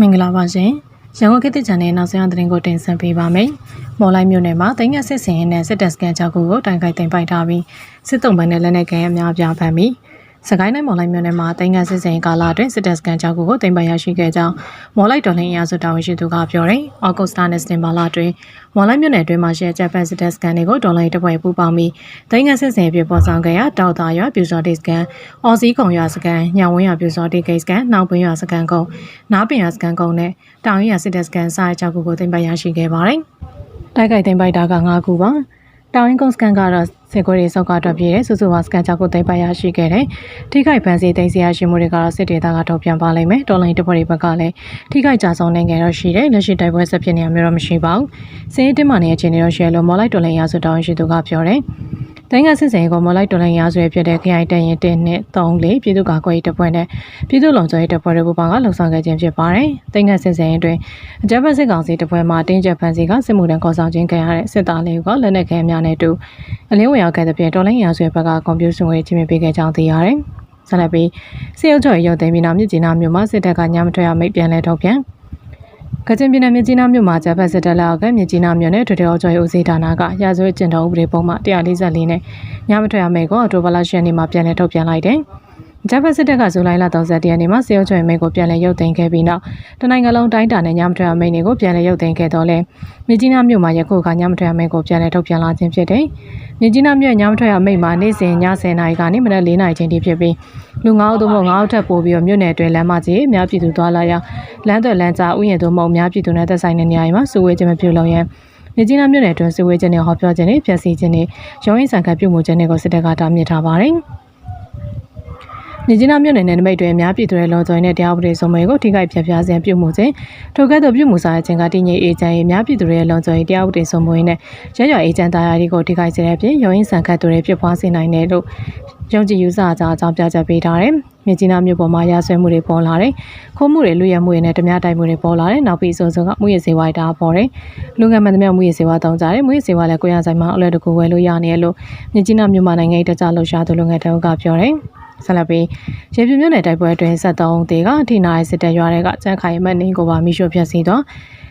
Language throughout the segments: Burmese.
မင်္ဂလာပါရှင်ရန်ကုန်ခေတ်သစ်ချန်နယ်နောက်ဆုံးရသတင်းကိုတင်ဆက်ပေးပါမယ်။မော်လိုက်မြို့နယ်မှာတိုင်းငက်စစ်စင်ရင်နဲ့စစ်တပ်စကန်ကြောက်ကိုတိုင်ခိုက်တင်ပိုက်ထားပြီးစစ်တုံးပန်းနဲ့လက်နက်ကန်အများအပြားဖမ်းပြီး စကိုင်းတိုင်းမော်လိုက်မြို့နယ်မှာတိုင်းငက်စစ်စင်ကာလာတွင်စစ်တပ်စကန်ကြောက်ကိုတင်ပိုက်ရရှိခဲ့ကြောင်းမော်လိုက်တော်လှန်ရေးအစုတာဝန်ရှိသူကပြောတယ်။အောက်ဂုတ်စတာနဲ့စတင်ဘာလတွင်မော်လိုက်မြို့နယ်တွင်မှာရှိတဲ့ဂျပန်စစ်တပ်စကန်တွေကိုတော်လှန်ရေးတပ်ဖွဲ့ပူးပေါင်းပြီးတိုင်းငက်စစ်စင်ပြပေါ်ဆောင်ခဲ့ရတောက်တာရွာပြူစော်ဒေစကန်အော်စီကုံရွာစကန်ညောင်ဝင်းရွာပြူစော်ဒေဂိတ်စကန်နောက်ပင်ရွာစကန်ကုန်းနားပင်ရွာစကန်ကုန်းနဲ့တောင်ရွာစစ်တပ်စကန်စားကြောက်ကိုတင်ပိုက်ရရှိခဲ့ပါတယ်။တိုက်ခိုက်တင်ပိုက်တာက9ခုပါ။တောင်ရင်ကုန်းစကန်ကတော့ စေခွေတွေစောက်ကတော့ပြည်တယ်စုစုပေါင်းစကန်ကြောက်ကိုသိမ်းပိုက်ရရှိခဲ့တယ်။ထိခိုက်ဖန်စီသိမ်းစီရရှိမှုတွေကတော့စစ်ဒေသကထုတ်ပြန်ပါလိမ့်မယ်။တော်လိုင်းတပွဲတွေဘက်ကလည်းထိခိုက်ကြဆုံးနိုင်ကြတော့ရှိတယ်။လက်ရှိတိုက်ပွဲဆက်ဖြစ်နေရမျိုးတော့မရှိပါဘူး။စင်းတင်းမာနေတဲ့အခြေအနေတော့ရှိရလို့မော်လိုက်တော်လိုင်းရဆိုတောင်းရှိသူကပြောတယ်။တိုင်းကစစ်စင်ကိုမော်လိုက်တော်လိုင်းရာဆွဲဖြစ်တဲ့ခရိုင်တရင်1နဲ့3လေးပြည်သူ့ကာကွယ်ရေးတပ်ဖွဲ့နဲ့ပြည်သူ့လုံခြုံရေးတပ်ဖွဲ့တို့ပူးပေါင်းကလှုပ်ဆောင်ခဲ့ခြင်းဖြစ်ပါတယ်။တိုင်းကစစ်စင်အတွင်းအကြမ်းဖက်စစ်ကောင်စီတပ်ဖွဲ့မှတင်းကျပ်ဖန်စီကစစ်မှုထမ်းခေါ်ဆောင်ခြင်းခံရတဲ့စစ်သားလေးကလက်နက်ခဲများနဲ့တူအလင်းဝင်ရောက်ခဲ့တဲ့ပြင်တော်လိုင်းရာဆွဲဘက်ကကွန်ပျူတာဆွေးချင်းပေးခဲ့ကြောင်းသိရတယ်။ဆက်လက်ပြီးစစ်ရုပ်ချုပ်ရုပ်သိမ်းပြီးနောက်မြစ်ကြီးနားမြို့မှာစစ်တပ်ကညမထွက်ရမိတ်ပြန်လဲထုတ်ပြန်ကချင်ပြည်နယ်မြကြီးနားမြို့မှာဂျပန်စစ်တပ်လောက်ကမြကြီးနားမြို့နယ်ထွေထွေအုပ်ချုပ်ရေးဦးစီးဌာနကရာဇဝတ်ကျင့်တော်ဥပဒေပုံမှ144နဲ့ညမထွက်ရမိတ်ကိုအော်တိုဘလာရှန်နေမှာပြန်လည်ထုတ်ပြန်လိုက်တယ်။ ဂျပန်စစ်တပ်ကဇူလိုင်လ30ရက်နေ့မှာစေအုပ်ချုပ်ရေးမိတ်ကိုပြန်လည်ရုပ်သိမ်းခဲ့ပြီးနောက်တနိုင်ငံလုံးတိုင်းတာနဲ့ညမထွက်ရမိတ်တွေကိုပြန်လည်ရုပ်သိမ်းခဲ့တော့လဲမြကြီးနားမြို့မှာယခုကညမထွက်ရမိတ်ကိုပြန်လည်ထုတ်ပြန်လာခြင်းဖြစ်တယ်။မြကြီးနားမြို့ညမထွက်ရမိတ်မှာနေ့စဉ်ည10:00နာရီကနေမနက်4:00နာရီချိန်ထိဖြစ်ပြီးလူ9ဦးသို့မဟုတ်9ဦးထပ်ပို့ပြီးတော့မြို့နယ်အတွင်းလမ်းမကြီးအများပြည်သူသွားလာရလမ်းသွယ်လမ်းကြားဥယျာဉ်သို့မဟုတ်အများပြည်သူနဲ့သက်ဆိုင်တဲ့နေရာတွေမှာစုဝေးခြင်းမပြုလုပ်ရန်မြကြီးနားမြို့နယ်အတွင်းစုဝေးခြင်းတွေဟောပြောခြင်းတွေဖျက်ဆီးခြင်းတွေရုံးရင်ဆန်ခတ်ပြုမှုခြင်းတွေကိုစစ်တပ်ကတားမြစ်ထားပါတယ်။ မြကြီးနားမြို့နယ်နယ်နိမိတ်တွင်အများပြည်သူရဲ့လုံခြုံရေးနဲ့တရားဥပဒေစိုးမိုးရေးကိုထိခိုက်ဖျက်ဖျားခြင်းပြုမှုခြင်းထိုကဲ့သို့ပြုမှုစားခြင်းကတည်ငြိမ်အေးချမ်းရေးအများပြည်သူရဲ့လုံခြုံရေးတရားဥပဒေစိုးမိုးရေးနဲ့ရရအေးချမ်းတရားတွေကိုထိခိုက်စေတဲ့အပြင်ရုံးရင်ဆန်ခတ်သူတွေဖြစ်ပွားစေနိုင်တယ်လို့ယုံကြည်ယူဆကြအကြောင်းပြချက်ပေးထားတယ်။မြကြီးနားမြို့ပေါ်မှာရာဆွဲမှုတွေပေါ်လာတယ်။ခိုးမှုတွေလူရမှုတွေနဲ့ဓမြတိုက်မှုတွေပေါ်လာတယ်။နောက်ပြီးအစိုးဆုံးကမှုရစေဝါတာပေါ်တယ်။လူငယ်မှန်သမျှမှုရစေဝါတောင်းကြတယ်။မှုရစေဝါလည်းကိုရဆိုင်မှာအလွယ်တကူဝယ်လို့ရနေရလို့မြကြီးနားမြို့မှာနိုင်ငံရေးတကြလှုပ်ရှားသူလူငယ်တအုပ်ကပြောတယ်။ ဆက်လက်ပြီးရေပြူမြို့နယ်တိုက်ပွဲအတွင်း73တေကအထိနာရဲ့စစ်တပ်ရွာတွေကကျန်းခိုင်မတ်နေကိုပါမိရှို့ဖျက်ဆီးတော့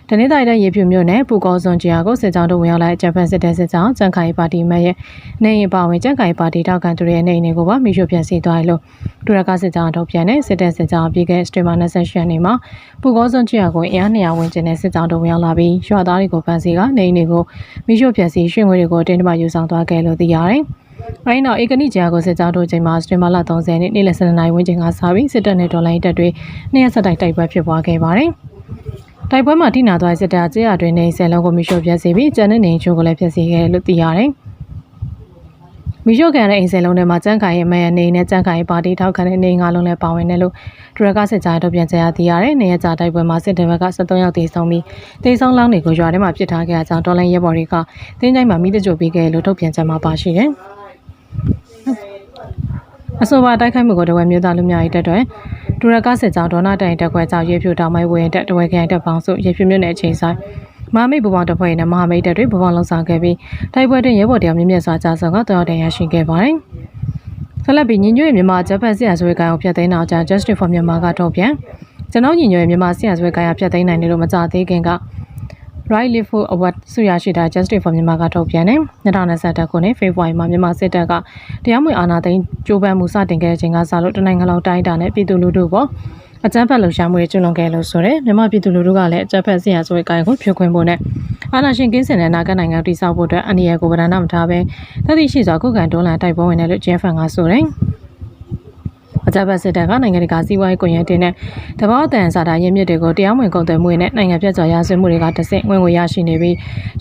တနေ့တိုင်းတဲ့ရေပြူမြို့နယ်ပူကောစွန်ကြီးယာကိုစစ်ကြောင်းတို့ဝင်ရောက်လာတဲ့ဂျပန်စစ်တပ်စစ်ကြောင်းကျန်းခိုင်ပါတီမဲရဲ့နေရင်ပါဝင်ကျန်းခိုင်ပါတီတောက်ခံသူတွေရဲ့နေအိမ်တွေကိုပါမိရှို့ဖျက်ဆီးသွားတယ်လို့ဒူရကစစ်ကြောင်းထုတ်ပြန်တဲ့စစ်တပ်စစ်ကြောင်းပြီးခဲ့စတရီမာ28ရက်နေ့မှာပူကောစွန်ကြီးယာကိုအင်အား200ဝန်းကျင်နဲ့စစ်ကြောင်းတို့ဝင်ရောက်လာပြီးရွာသားတွေကိုဖမ်းဆီးကနေအိမ်တွေကိုမိရှို့ဖျက်ဆီးရွှေငွေတွေကိုတင်းတမယူဆောင်သွားခဲ့လို့သိရတယ်။ အဲဒီနောက်ဧကနိကြာကိုစစ်ကြောင်းတို့ချိန်မှာစတင်မာလာ30နှစ်နေ့လယ်12နာရီဝန်းကျင်ကစပြီးစစ်တပ်နဲ့ဒေါ်လာရေးတပ်တွေနှစ်ရက်ဆက်တိုက်တိုက်ပွဲဖြစ်ပွားခဲ့ပါတယ်။တိုက်ပွဲမှာထိနာသွားတဲ့စစ်တပ်ကြေးရတွင်နေဆယ်လုံးကိုမိရှို့ပြက်စီပြီးကျန်တဲ့နေချိုးကိုလည်းဖျက်ဆီးခဲ့လို့သိရတယ်။မီရှို့ကန်တဲ့အိမ်စင်လုံးထဲမှာကြန့်ခိုင်ရဲ့မယနေနဲ့ကြန့်ခိုင်ပါတီထောက်ခံတဲ့နေငါလုံးလည်းပါဝင်တယ်လို့ဒရကစစ်ကြားထုတ်ပြန်ကြရသိရတယ်။နေရကြတိုက်ပွဲမှာစစ်တပ်ဘက်က73ယောက်တေဆုံးပြီးတေဆုံးလောင်းတွေကိုရွာထဲမှာပစ်ထားခဲ့အကြောင်းတော်လိုင်းရဲဘော်တွေကတင်းချိုင်းမှာမိတကြိုပေးခဲ့လို့ထုတ်ပြန်ကြမှာပါရှိတယ်။ အဆိုပါတိုက်ခိုက်မှုကိုတဝဲမျိုးသားလူမျိုးရေးတက်တွင်ဒူရကစစ်ကြောင်းဒေါနာတိုင်တက်ခွဲကြောင့်ရေဖြူတောင်မိုင်းဝရင်တက်တဝဲခရိုင်တက်ပေါင်းစုရေဖြူမြို့နယ်အချိန်ဆိုင်မဟာမိတ်ဘူပေါင်းတပ်ဖွဲ့နဲ့မဟာမိတ်တပ်တွေဘူပေါင်းလုံဆောင်ခဲ့ပြီးတိုက်ပွဲတွင်ရဲဘော်တရားမြင့်မြတ်စွာကြာဆုံးကတော်တော်ရရှိခဲ့ပါတယ်။ဆက်လက်ပြီးညီညွတ်ရေးမြန်မာဂျပန်စစ်အဆွေးကိုင်အောင်ဖျက်သိမ်းအောင်ကြာ Justice for Myanmar ကထုတ်ပြန်ကျွန်တော်ညီညွတ်ရေးမြန်မာစစ်အဆွေးကိုင်အောင်ဖျက်သိမ်းနိုင်တယ်လို့မကြသေးခင်က Right Live for Award ဆုရရှိတာ Justice for Myanmar ကထုတ်ပြန်တယ်။2021ခုနှစ်ဖေဖော်ဝါရီမှာမြန်မာစစ်တပ်ကတရားမဝင်အာဏာသိမ်းကြိုးပမ်းမှုစတင်ခဲ့တဲ့ချိန်ကစလို့တနိုင်ငံလုံးတိုင်းတာနဲ့ပြည်သူလူထုပေါ်အကြမ်းဖက်လှုပ်ရှားမှုတွေကျူးလွန်ခဲ့လို့ဆိုတဲ့မြန်မာပြည်သူလူထုကလည်းအကြမ်းဖက်ဆရာဆွဲကိုင်ကိုဖြိုခွင်းဖို့နဲ့အာဏာရှင်ကင်းစင်တဲ့နိုင်ငံနိုင်ငံတည်ဆောက်ဖို့အတွက်အန္တရာယ်ကိုဗဒနာမထားဘဲတတိရှိစွာခုခံတွန်းလှန်တိုက်ပွဲဝင်တယ်လို့ JFN ကဆိုတယ်။ အကြမ်းဖက်စစ်တပ်ကနိုင်ငံတကာစီးပွားရေးကွန်ရက်တင်တဲ့တဘောအတန်စာတာရင်းမြစ်တွေကိုတရားဝင်ကုန်သွယ်မှုနဲ့နိုင်ငံပြတ်ကျော်ရာဇဝတ်မှုတွေကတဆင့်ဝင်ငွေရရှိနေပြီး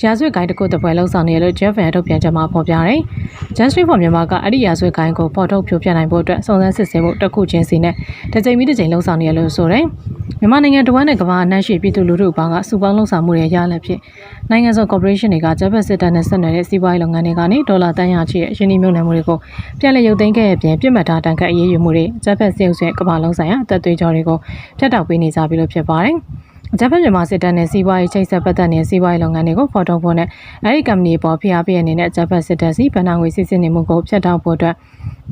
ရာဇဝတ်ကိုင်းတစ်ခုတစ်ပွဲလုံးဆောင်နေရလို့ Jeff Van ထုတ်ပြန်ချက်မှာဖော်ပြတယ်။ Justice for Myanmar ကအဲ့ဒီရာဇဝတ်ကိုင်းကိုပေါ်ထုတ်ဖြိုးပြနိုင်ဖို့အတွက်စုံစမ်းစစ်ဆေးမှုတစ်ခုချင်းစီနဲ့တစ်ချိန်ပြီးတစ်ချိန်လုံးဆောင်နေရလို့ဆိုတယ်။မြန်မာနိုင်ငံတဝန်းနဲ့ကမ္ဘာအနှံ့ရှိပြည်သူလူထုအပေါင်းကစုပေါင်းလှုပ်ဆောင်မှုတွေရလက်ဖြစ်နိုင်ငံစုံ corporation တွေကဂျပန်စစ်တပ်နဲ့ဆက်နွယ်တဲ့စီးပွားရေးလုပ်ငန်းတွေကနေဒေါ်လာတန်ရာချီရဲ့ရင်းနှီးမြှုပ်နှံမှုတွေကိုပြန်လည်ရုပ်သိမ်းခဲ့ရပြင်ပြစ်မှတ်ထားတန်ခတ်အရေးယူမှုတွေဂျပန်စစ်အုပ်စုရဲ့ကမ္ဘာလုံးဆိုင်ရာအသက်သွေးကြောတွေကိုဖျက်တောက်ပေးနေကြပြီလို့ဖြစ်ပါတယ်။အကြမ်းဖက်မြန်မာစစ်တပ်နဲ့စီးပွားရေးချိတ်ဆက်ပတ်သက်နေတဲ့စီးပွားရေးလုပ်ငန်းတွေကိုဖော်ထုတ်ဖို့နဲ့အဲဒီကမ္ပဏီပေါ်ဖိအားပေးအနေနဲ့အကြမ်းဖက်စစ်တပ်စီဗဏ္ဍာငွေစစ်စစ်နေမှုကိုဖျက်တောက်ဖို့အတွက်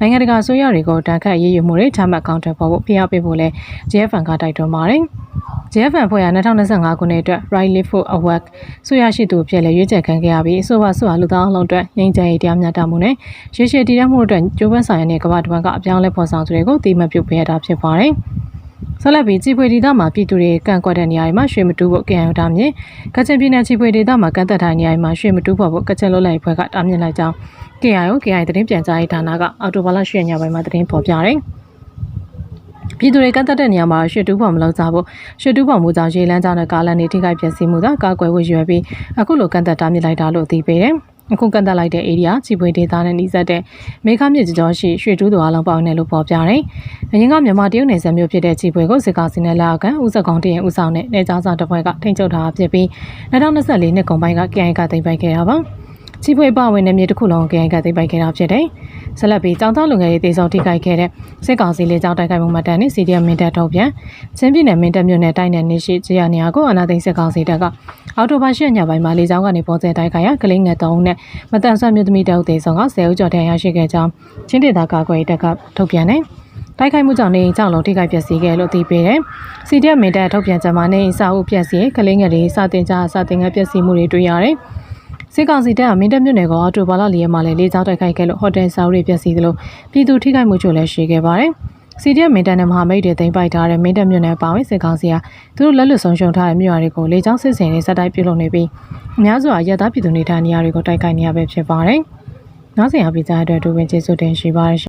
နိုင်ငံတကာအစိုးရတွေကိုတန်ခတ်ရေးယူမှုတွေချမှတ်ကောင်တယ်ပေါ်ဖို့ဖိအားပေးဖို့လဲ JFN ကတိုက်တွန်းပါတယ်။ JFN ဖွဲ့ရ2025ခုနှစ်အတွက် Right Live for Award ဆိုရရှိသူအဖြစ်လည်းရွေးချယ်ခံခဲ့ရပြီးအဆိုပါဆိုပါလူသားအလုံးအတွက်ငြိမ်းချမ်းရေးတရားမျှတမှုနဲ့ရေရှည်တည်တံ့မှုအတွက်ကြိုးပမ်းဆောင်ရတဲ့ကမ္ဘာတစ်ဝန်းကအပြောင်းလဲဖော်ဆောင်သူတွေကိုတိမှတ်ပြုပေးရတာဖြစ်ပါတယ်။ဆက်လက်ပြီးជីဖွေဒေသမှာပြည်သူတွေကန့်ကွက်တဲ့နေရာတွေမှာရွှေမတူဖို့ကြံရတာမြင်ကချင်ပြည်နယ်ជីဖွေဒေသမှာကန့်သက်ထိုင်နေရာတွေမှာရွှေမတူဖို့ကချင်လွတ်လပ်ရေးဖွဲ့ကတားမြစ်လိုက်ကြောင်း KIO KI သတင်းပြန်ကြားရေးဌာနကအော်တိုဘာလ10ရက်ညပိုင်းမှာသတင်းဖော်ပြတယ်။ ပြည်သူတွေကန့်သက်တဲ့နေရာမှာရွှေတူးဖော်မလုပ်ကြဖို့ရွှေတူးဖော်မှုကြောင့်ရေလန်းကြောင်းနဲ့ကားလမ်းတွေထိခိုက်ပျက်စီးမှုသာကာကွယ်ဝရွယ်ပြီးအခုလိုကန့်သက်တားမြစ်လိုက်တာလို့သိပေးတယ်။အခုကန့်သက်လိုက်တဲ့ area ကြီးပွေဒေသနဲ့နှိစက်တဲ့မေခမြစ်ကြောရှိရွှေတူးသူအလုံးပေါင်းနဲ့လို့ပေါ်ပြတယ်။အရင်ကမြန်မာတရုတ်နယ်စပ်မြို့ဖြစ်တဲ့ကြီးပွေကိုစစ်ကောင်စီနဲ့လာကန်ဦးစက်ကောင်တရင်ဦးဆောင်တဲ့နေကြားစာတပ်ဖွဲ့ကထိန်းချုပ်ထားဖြစ်ပြီး2024နှစ်ကုန်ပိုင်းက KI ကသိမ်းပိုက်ခဲ့တာပါ။ ကြီးပွေပဝင်တဲ့မြေတစ်ခုလုံး KI ကသိမ်းပိုက်ခဲ့တာဖြစ်တယ်။ဆက်လက်ပြီးတောင်တောလူငယ်ရေးတေဆောင်ထိခိုက်ခဲ့တဲ့စစ်ကောင်စီလေးကြောင်းတိုက်ခိုက်မှုမှတ်တမ်းနဲ့ CDM မင်းတပ်ထုတ်ပြန်ချင်းပြည်နယ်မင်းတပ်မြို့နယ်တိုင်းနယ်နေရှိကြေရနေရာကိုအနာသိန်းစစ်ကောင်စီတပ်ကအော်တိုဘာရှညပိုင်းမှာလေကြောင်းကနေပေါ်ကျဲတိုက်ခိုက်ရာကလေးငယ်3ဦးနဲ့မတန်ဆွမ်းမြို့သမီးတအုပ်သေးဆောင်က10ဦးကျော်တန်ရရှိခဲ့ကြောင်းချင်းဒေသကာကွယ်ရေးတပ်ကထုတ်ပြန်တယ်။တိုက်ခိုက်မှုကြောင့်နေအိမ်ကြောင့်လုံးထိခိုက်ပျက်စီးခဲ့လို့သိပေးတယ်။ CDM မင်းတပ်ထုတ်ပြန်ချက်မှာနေအိမ်စာအုပ်ပျက်စီးကလေးငယ်တွေစာတင်ကြားစာတင်ငယ်ပျက်စီးမှုတွေတွေ့ရတယ်။ စစ်ကောင်စီတပ်ကမင်းတပ်မြို့နယ်ကအော်တိုဘာလလေးရက်မှာလည်းလေကြောင်းတိုက်ခိုက်ခဲ့လို့ဟိုတယ်စာအုပ်တွေပျက်စီးသလိုပြည်သူထိခိုက်မှုချို့လည်းရှိခဲ့ပါတယ်။ CDM မင်းတပ်နဲ့မဟာမိတ်တွေတင်ပိုက်ထားတဲ့မင်းတပ်မြို့နယ်ပါဝင်စစ်ကောင်စီကသူတို့လက်လွတ်ဆုံးရှုံးထားတဲ့မြို့ရွာတွေကိုလေကြောင်းစစ်စင်တွေစက်တိုက်ပြုလုပ်နေပြီးအများစုဟာရသားပြည်သူနေထိုင်နေရာတွေကိုတိုက်ခိုက်နေရပဲဖြစ်ပါတယ်။နောက်ဆက်ရပြည်သားအတွက်ဒူဝင်ကျေးဇူးတင်ရှိပါတယ်